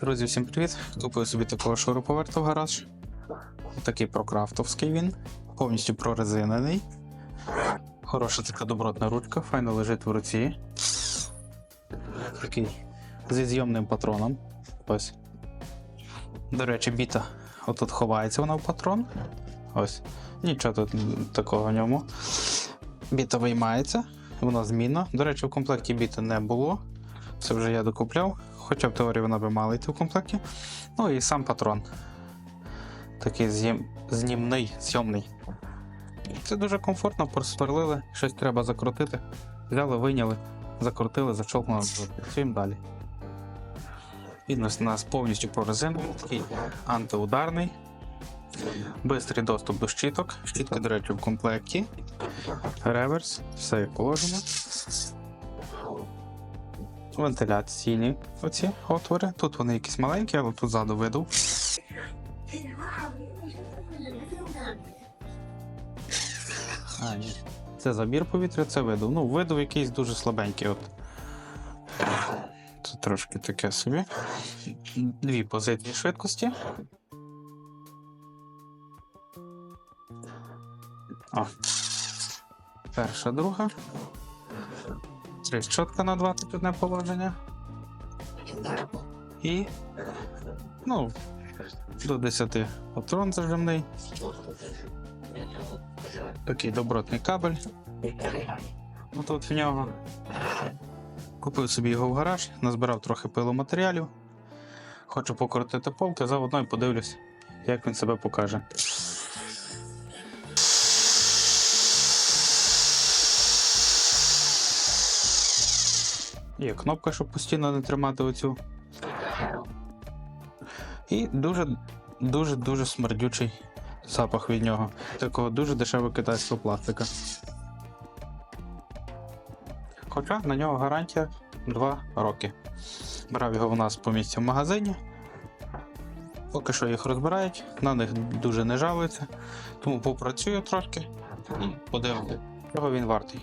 Друзі, всім привіт! Купив собі такого шуруповерта в гараж. Такий прокрафтовський він, повністю прорезинений. Хороша така добротна ручка, файно лежить в руці. Такий зі зйомним патроном. Ось. До речі, біта отут ховається вона в патрон. Ось. Нічого тут такого в ньому. Біта виймається, вона змінна. До речі, в комплекті біти не було. Це вже я докупляв. Хоча в теорії вона би мала йти в комплекті. Ну і сам патрон. Такий з'єм... знімний, зйомний. Це дуже комфортно, просверлили, щось треба закрутити. Взяли, вийняли, закрутили, зачолкнули, працюємо далі. Він у нас повністю прорезинений, такий антиударний. Бистрий доступ до щиток. Щітки, до речі, в комплекті. Реверс, все як положено. Вентиляційні оці отвори. Тут вони якісь маленькі, але тут ззаду видав. А, ні. Це забір повітря, це видав. Ну, видав якийсь дуже слабенький. От. Це трошки таке собі. Дві позиції швидкості. О. Перша, друга. Три щотка на 21 положення. І. Ну, до 10 патрон зажимний. Такий добротний кабель. Отут в нього. Купив собі його в гараж, назбирав трохи пиломатеріалів. Хочу покрутити полки, заодно і подивлюсь, як він себе покаже. Є кнопка, щоб постійно не тримати оцю. І дуже дуже дуже смердючий запах від нього. Такого дуже дешевого китайського пластика. Хоча на нього гарантія 2 роки. Брав його у нас по місці в магазині. Поки що їх розбирають, на них дуже не жалуються. Тому попрацюю трошки і подивимося, чого він вартий.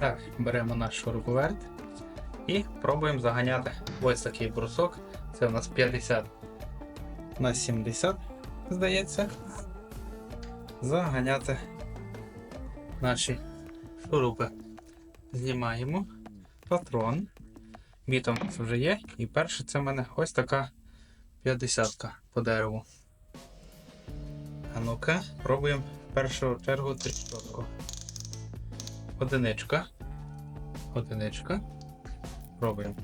Так, беремо наш шуруповерт і пробуємо заганяти ось такий брусок. Це у нас 50 на 70, здається. Заганяти наші шурупи. Знімаємо патрон. Бітом вже є. І перше це в мене ось така 50 по дереву. А ну-ка, пробуємо в першу чергу тріщотку. Одиничка. Одиничка. Пробуємо.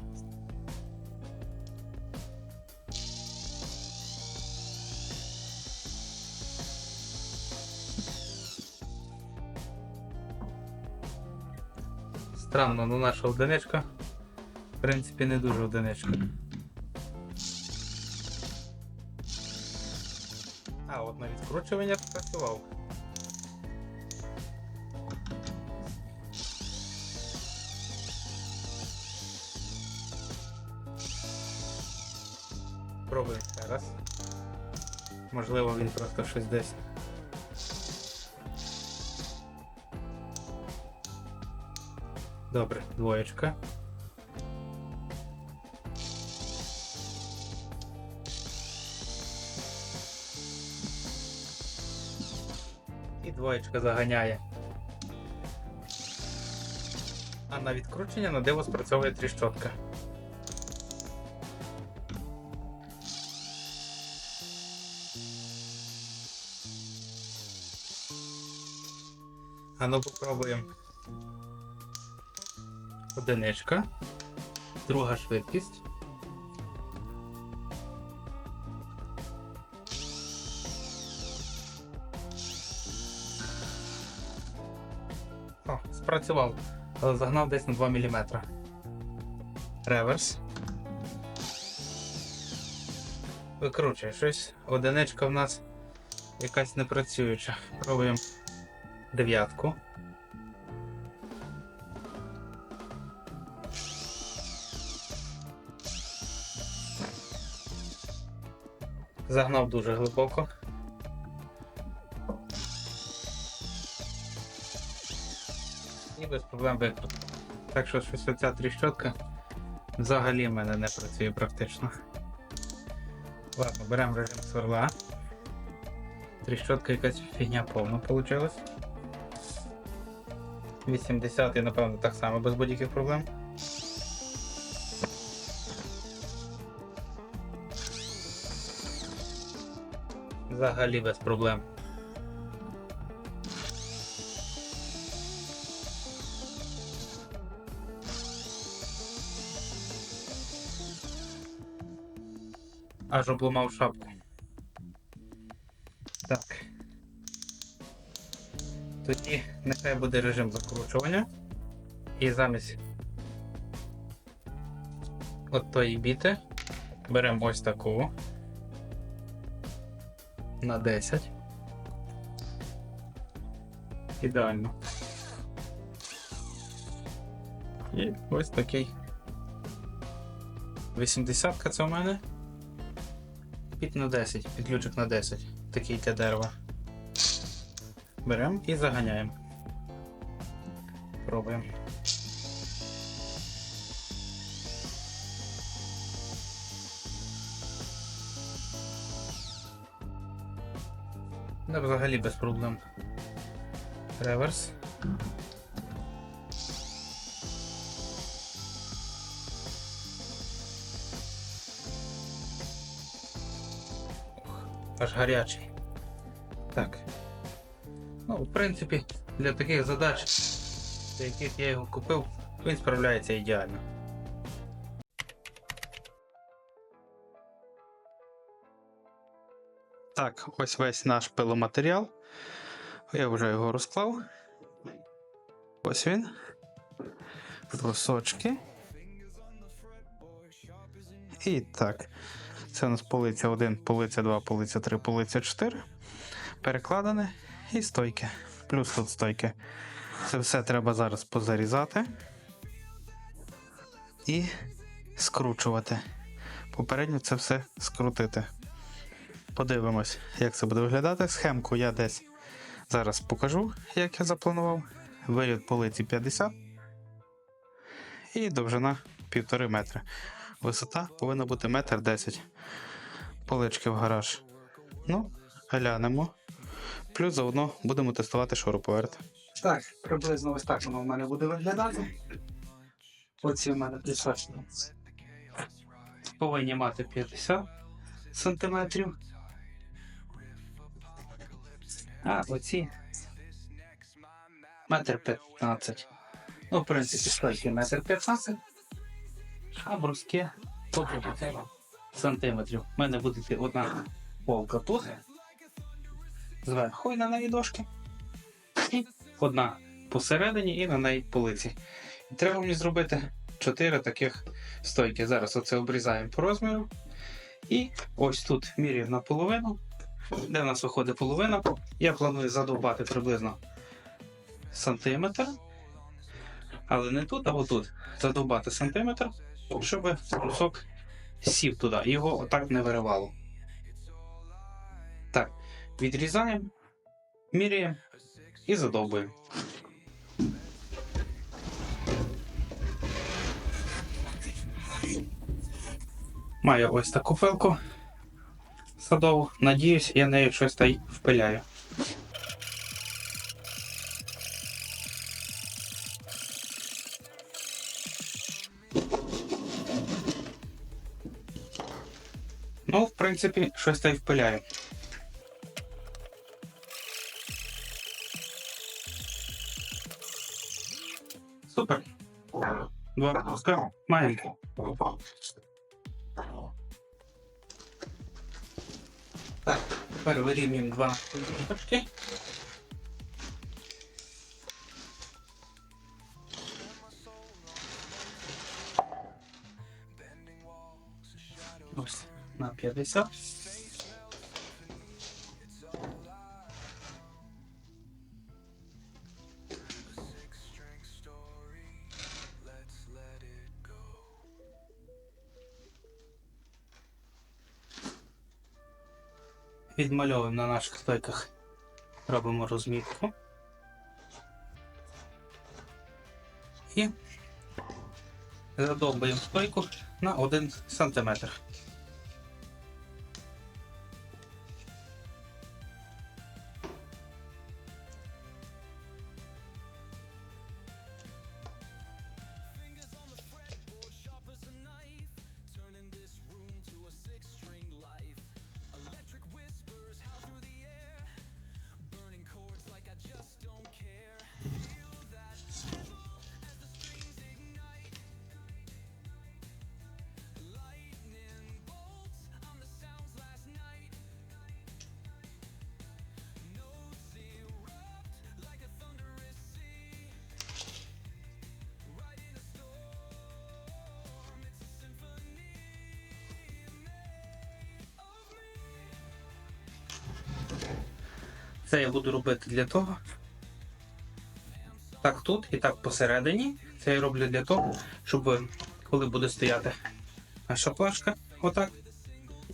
Странно, ну наша одиничка. В принципі, не дуже одиничка. А, от на відкручування працював. Пробуємо ще раз. Можливо, він просто щось десь. Добре, двоєчка. І двоєчка заганяє. А на відкручення на диво спрацьовує тріщотка. Ну попробуємо. Одиничка. Друга швидкість. О, спрацював, але загнав десь на 2 мм. Реверс. Викручує щось. Одиничка в нас якась непрацююча. Пробуємо дев'ятку. Загнав дуже глибоко. І без проблем викрутив. Так що щось оця тріщотка Взагалі в мене не працює практично. Ладно, беремо режим сверла. Тріщотка якась фігня повна вийшла. 80 і напевно так само без будь-яких проблем. Взагалі без проблем. Аж обламав шапку. Так. Тоді нехай буде режим закручування. І замість от тої біти беремо ось таку на 10. Ідеально. І ось такий. 80 це у мене. Під на 10, підключик на 10. Такий для дерева. Беремо і заганяємо. Пробуємо. Да, взагалі без проблем. Реверс. Аж гарячий. Так. Ну, в принципі, для таких задач, для яких я його купив, він справляється ідеально. Так, ось весь наш пиломатеріал. Я вже його розклав. Ось він. Брусочки. І так. Це у нас полиця 1, полиця 2, полиця 3, полиця 4. Перекладане і стойки. Плюс тут стойки. Це все треба зараз позарізати і скручувати. Попередньо це все скрутити. Подивимось, як це буде виглядати. Схемку я десь зараз покажу, як я запланував. Виліт полиці 50 і довжина 1,5 метра. Висота повинна бути 1,10 м. Полички в гараж. Ну, глянемо. Плюс заодно будемо тестувати шуруповерт. Так, приблизно ось так воно в мене буде виглядати. Оці в мене присочні. Повинні мати 50 сантиметрів. А оці метр 15. Ну, в принципі, стойки метр 15. А бруски по 50 сантиметрів. У мене буде одна полка тут. Зверху і на неї дошки. І одна посередині і на неї полиці. І треба мені зробити 4 таких стойки. Зараз оце обрізаємо по розміру. І ось тут міряю на половину. Де в нас виходить половина, я планую задовбати приблизно сантиметр. Але не тут, а отут. Задовбати сантиметр, щоб брусок сів туди. Його отак не виривало. Так, відрізаємо, міряємо і задовбуємо. Маю ось таку пилку садову. Надіюсь, я нею щось та й впиляю. Ну, в принципі, щось та й впиляю. Супер. Два пропуска маємо. Тепер вирівнюємо два точки. Ось на 50. Відмальовуємо на наших стойках. Робимо розмітку. І задовбуємо стойку на 1 см. Це я буду робити для того. Так тут і так посередині. Це я роблю для того, щоб коли буде стояти наша флешка, отак,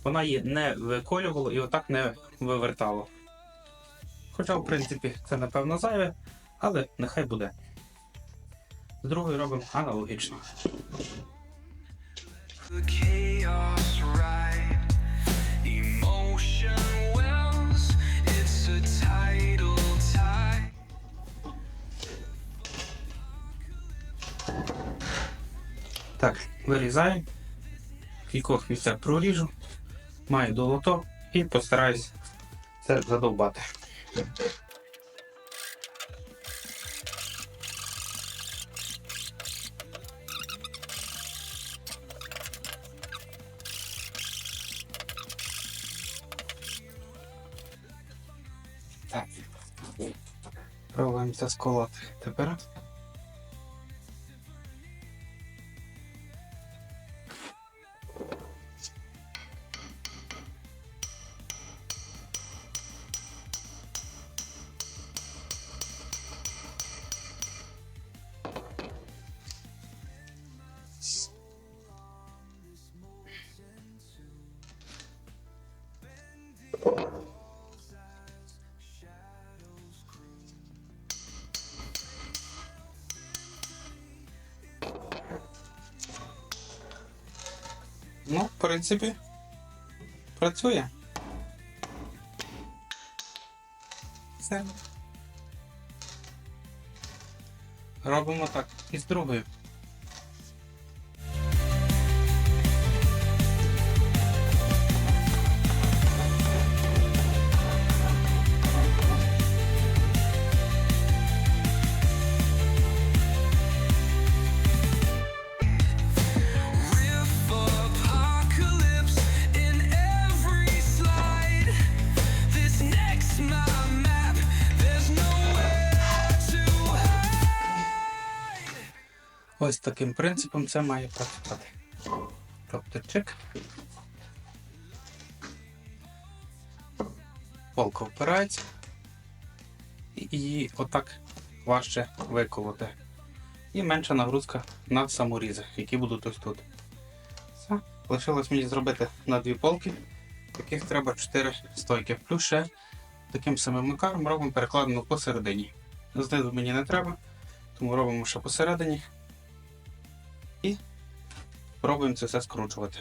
вона її не виколювала і отак не вивертало. Хоча, в принципі, це напевно зайве, але нехай буде. З другою робимо аналогічно. Так, вирізаю. В кількох місцях проріжу, маю долото і постараюсь це задовбати. Так. Пробуємо це сколоти. Тепер Ну, в принципі, працює. Все. Робимо так і з другою. Ось таким принципом це має працювати. Чек. Полка впирається. І її отак важче виколоти. І менша нагрузка на саморізи, які будуть ось тут. Все. Лишилось мені зробити на дві полки, яких треба 4 стойки. Плюс ще таким самим макаром робимо перекладину посередині. Знизу мені не треба, тому робимо ще посередині. І пробуємо це все скручувати.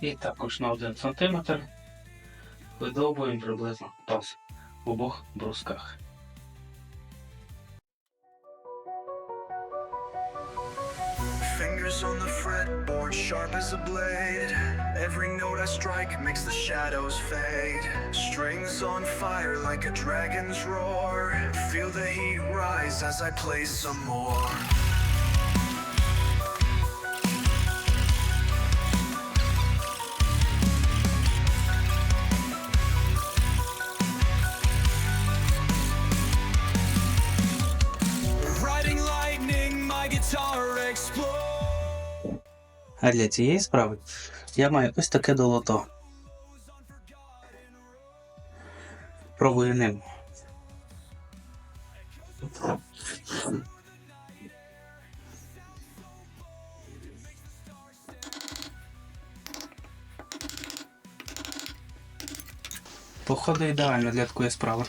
І також на 1 см видовбуємо приблизно паз в обох брусках. Fingers on the fretboard, sharp as a blade. Every note I strike makes the shadows fade. Strings on fire like a dragon's roar. Feel the heat rise as I play some more. А для цієї справи я маю ось таке долото. Пробую ним Походу ідеально для такої справи.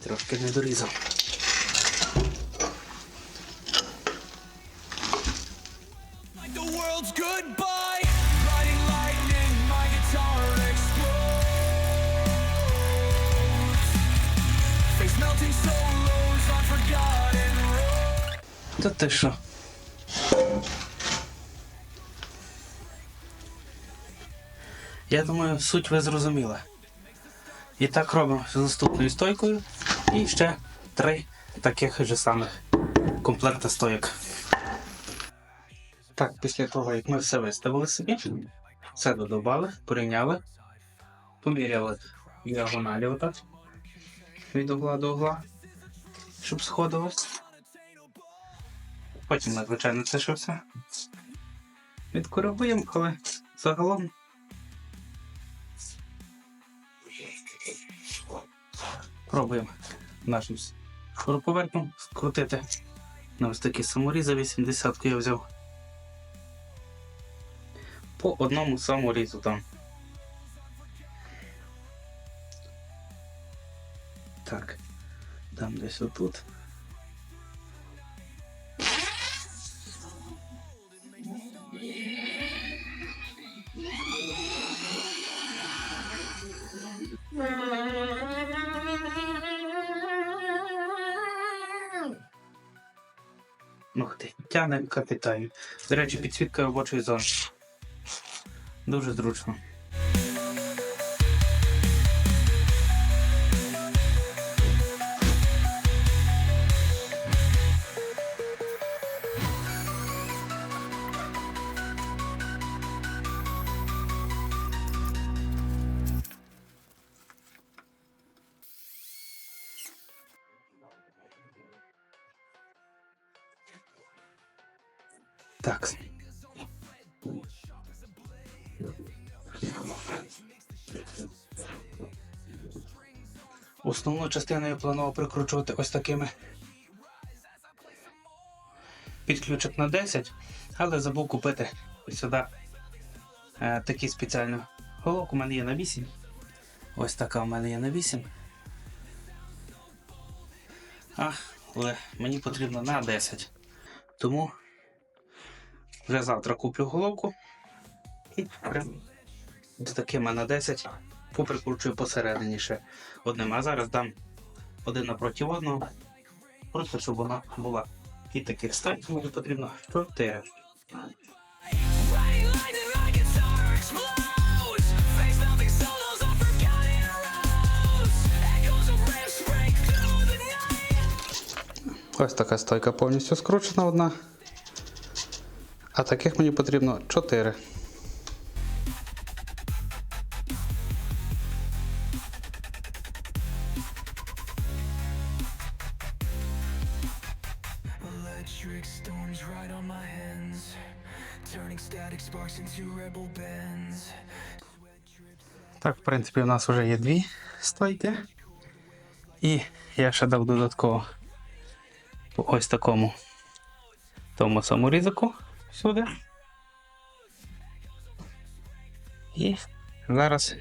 Трошки не дорізав. Ти? Я думаю, суть ви зрозуміли. І так робимо з наступною стойкою. І ще три таких же самих комплекта стоїк. Так, після того, як ми все виставили собі, все додавали, порівняли, поміряли діагоналі отак. Від угла до угла, щоб сходилось. Потім, ми, звичайно, це ще все відкоригуємо, але загалом. Пробуємо нашим шуруповертом скрутити на ось такі саморізи 80 я взяв. По одному саморізу там. Так, там десь отут. Ух ти, тяне капітально. До речі, підсвітка робочої зони. Дуже зручно. Так. Основну частину я планував прикручувати ось такими. Підключок на 10, але забув купити ось сюди е, такий спеціальний голок. У мене є на 8. Ось така у мене є на 8. А, але мені потрібно на 10. Тому вже завтра куплю головку і прям з такими на 10 поприкручую посередині ще одним. А зараз дам один напроти одного. Просто щоб вона була. І таких стань мені потрібно 4. Riding lightning, my guitar explodes. Face melting solos on forgotten roads. Echoes of riffs break through the night. Ось така стойка повністю скручена одна. А таких мені потрібно 4. Electric storms right on my hands, turning static sparks into rebel bands. Так, в принципі, у нас вже є дві стойки. І я ще дав додатково по ось такому тому саморізику сюди. І зараз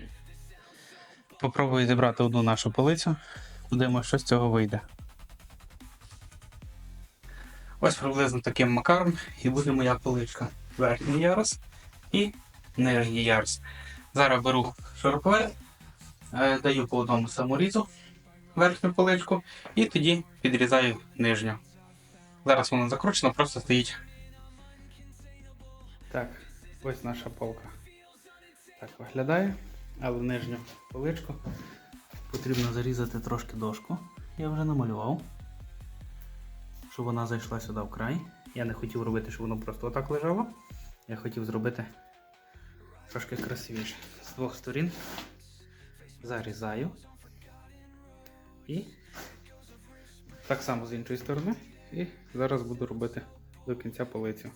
попробую зібрати одну нашу полицю. Подивимося, що з цього вийде. Ось приблизно таким макаром і буде моя поличка. Верхній ярус і нижній ярус. Зараз беру шуруповерт, е, даю по одному саморізу верхню поличку і тоді підрізаю нижню. Зараз вона закручена, просто стоїть. Так, ось наша полка. Так виглядає, але нижню поличку потрібно зарізати трошки дошку. Я вже намалював, щоб вона зайшла сюди в край. Я не хотів робити, щоб воно просто отак лежало. Я хотів зробити трошки красивіше. З двох сторін зарізаю. І так само з іншої сторони. І зараз буду робити до кінця полицю.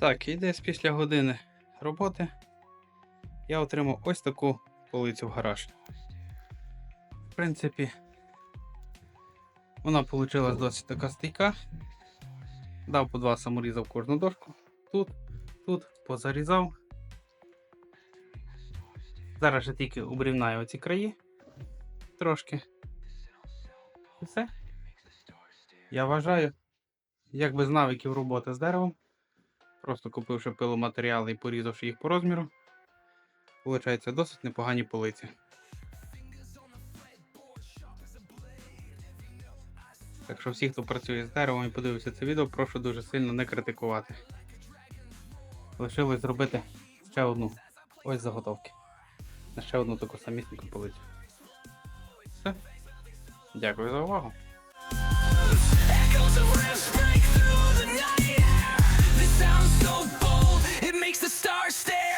Так, і десь після години роботи я отримав ось таку полицю в гараж. В принципі, вона вийшла досить така стійка. Дав по два саморіза в кожну дошку. Тут, тут, позарізав. Зараз я тільки обрівнаю оці краї трошки. І все. Я вважаю, як без навиків роботи з деревом, просто купивши пиломатеріали і порізавши їх по розміру, виходить досить непогані полиці. Так що всі, хто працює з деревом і подивився це відео, прошу дуже сильно не критикувати. Лишилось зробити ще одну ось заготовки. На ще одну таку самісіньку полицю. Все. Дякую за увагу. The stars stay